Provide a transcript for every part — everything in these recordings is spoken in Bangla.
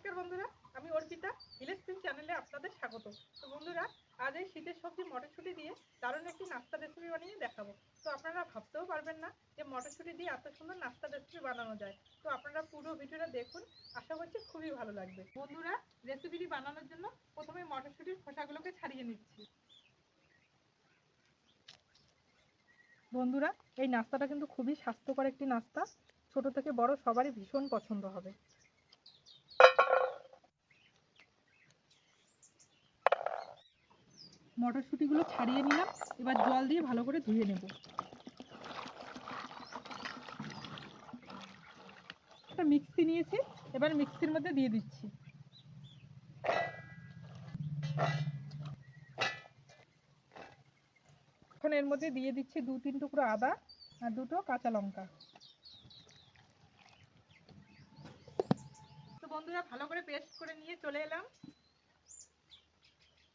নমস্কার বন্ধুরা, আমি অর্পিতা ইলেকট্রিক চ্যানেলে আপনাদের স্বাগত। তো বন্ধুরা, আজ এই শীতের সবজি মটরশুঁটি দিয়ে দারুণ একটি নাস্তা রেসিপি বানিয়ে দেখাবো। তো আপনারা ভাবতেও পারবেন না যে মটরশুঁটি দিয়ে এত সুন্দর নাস্তা রেসিপি বানানো যায়। তো আপনারা পুরো ভিডিওটা দেখুন, আশা করছি খুবই ভালো লাগবে। বন্ধুরা রেসিপিটি বানানোর জন্য প্রথমে মটরশুঁটির খোসাগুলোকে ছাড়িয়ে নিচ্ছি। বন্ধুরা, এই নাস্তাটা কিন্তু খুবই স্বাস্থ্যকর একটি নাস্তা। ছোট থেকে বড় সবারই ভীষণ পছন্দ হবে। মটরশুঁটিগুলো ছাড়িয়ে নিলাম। এবার জল দিয়ে ভালো করে ধুয়ে নেব। একটা মিক্সি নিয়েছি, এবার মিক্সির মধ্যে দিয়ে দিচ্ছি। এখন এর মধ্যে দিয়ে দিচ্ছি দু, তিন টুকরো আদা আর দুটো কাঁচা লঙ্কা। তো বন্ধুরা, ভালো করে পেস্ট করে নিয়ে চলে এলাম।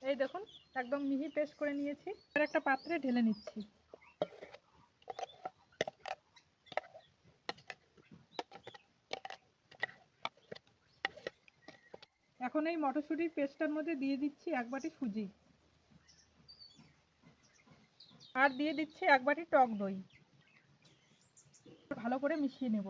এই দেখুন, একদম মিহি পেস্ট করে নিয়েছি। এবার একটা পাত্রে ঢেলে নিচ্ছি। এখন এই মটরশুঁটির পেস্টটার মধ্যে দিয়ে দিচ্ছি এক বাটি সুজি। আর দিয়ে দিচ্ছি এক বাটি টক দই। ভালো করে মিশিয়ে নেব।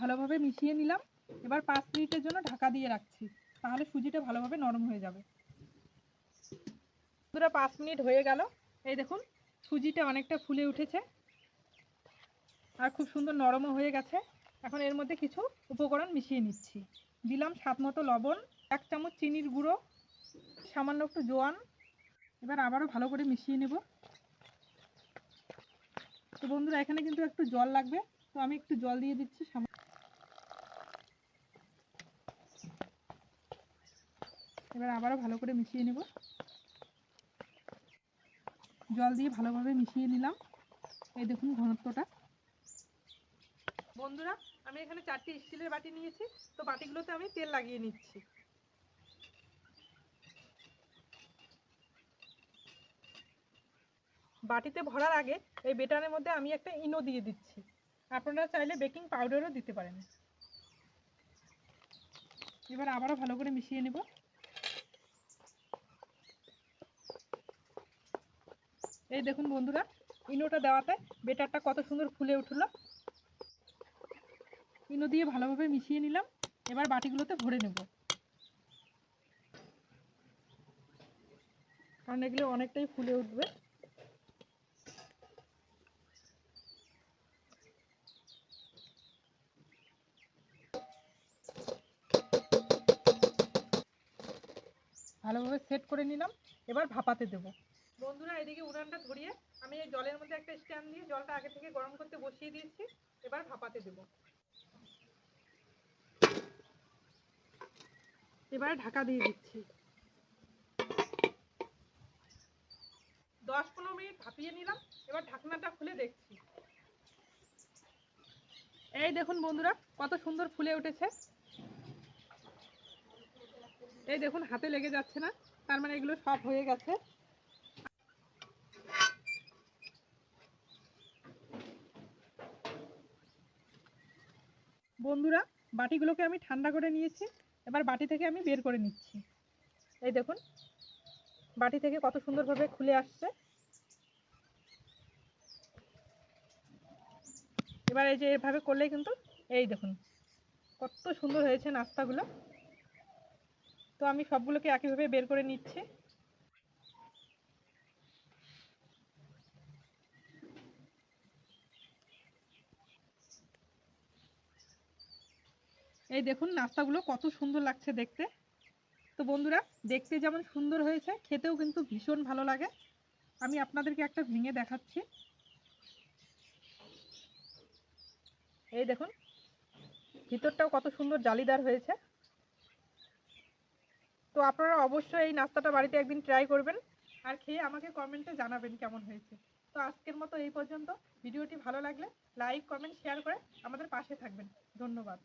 ভালোভাবে মিশিয়ে নিলাম। এবার পাঁচ মিনিটের জন্য ঢাকা দিয়ে রাখছি। তাহলে সুজিটা ভালোভাবে নরম হয়ে যাবে। পুরো পাঁচ মিনিট হয়ে গেল। এই দেখুন, সুজিটা অনেকটা ফুলে উঠেছে। আর খুব সুন্দর নরমও হয়ে গেছে। এখন এর মধ্যে কিছু উপকরণ মিশিয়ে নিচ্ছি। দিলাম স্বাদ মতো লবণ, এক চামচ চিনির গুঁড়ো, সামান্য একটু জোয়ান। এবার আবারও ভালো করে মিশিয়ে নেব। তো বন্ধুরা, এখানে কিন্তু একটু জল লাগবে। তো আমি একটু জল দিয়ে দিচ্ছি এবার আবারও ভালো করে মিশিয়ে নেব। জল দিয়ে ভালোভাবে মিশিয়ে নিলাম। এই দেখুন ঘনত্বটা। বন্ধুরা, আমি এখানে চারটি স্টিলের বাটি নিয়েছি, তো বাটিগুলোতে আমি তেল লাগিয়ে নিচ্ছি। বাটিতে ভরার আগে এই বেটারের মধ্যে আমি একটা ইনো দিয়ে দিচ্ছি। আপনারা চাইলে বেকিং পাউডারও দিতে পারেন। এবার আবারও ভালো করে মিশিয়ে নেব। এই দেখুন বন্ধুরা, ইনোটা দেওয়াতে বেটারটা কত সুন্দর ফুলে উঠল। ইনো দিয়ে ভালোভাবে মিশিয়ে নিলাম, এবার বাটিগুলোতে ভরে নেব। কারণ এগুলো অনেকটাই ফুলে উঠবে। ভালোভাবে সেট করে নিলাম, এবার ভাপাতে দেব। বন্ধুরা, এদিকে উনানটা ধরিয়ে আমি এই জলের মধ্যে একটা স্ট্যান্ড দিয়ে জলটা আগে থেকে গরম করতে বসিয়ে দিয়েছি, এবার ভাপাতে দেব। এবার ঢাকা দিয়ে দিচ্ছি। দশ পনেরো মিনিট ভাপিয়ে নিলাম, এবার ঢাকনাটা খুলে দেখছি। এই দেখুন বন্ধুরা, কত সুন্দর ফুলে উঠেছে। এই দেখুন, হাতে লেগে যাচ্ছে না, তার মানে এগুলো সব হয়ে গেছে। বন্ধুরা, বাটিগুলোকে আমি ঠান্ডা করে নিয়েছি। এবার বাটি থেকে আমি বের করে নিচ্ছি। এই দেখুন, বাটি থেকে কত সুন্দরভাবে খুলে আসছে। এবার এই যে এভাবে করলেই কিন্তু, এই দেখুন, কত সুন্দর হয়েছে নাস্তাগুলো। তো আমি সবগুলোকে একইভাবে বের করে নিচ্ছি। এই দেখুন নাস্তাগুলো কত সুন্দর লাগছে দেখতে। তো বন্ধুরা, দেখতে যেমন সুন্দর হয়েছে, খেতেও কিন্তু ভীষণ ভালো লাগে। আমি আপনাদেরকে একটা ভেঙে দেখাচ্ছি। এই দেখুন, ভিতরটাও কত সুন্দর জালিদার হয়েছে। তো আপনারা অবশ্যই এই নাস্তাটা বাড়িতে একদিন ট্রাই করবেন আর খেয়ে আমাকে কমেন্টে জানাবেন কেমন হয়েছে। তো আজকের মতো এই পর্যন্ত। ভিডিওটি ভালো লাগলে লাইক কমেন্ট শেয়ার করে আমাদের পাশে থাকবেন। ধন্যবাদ।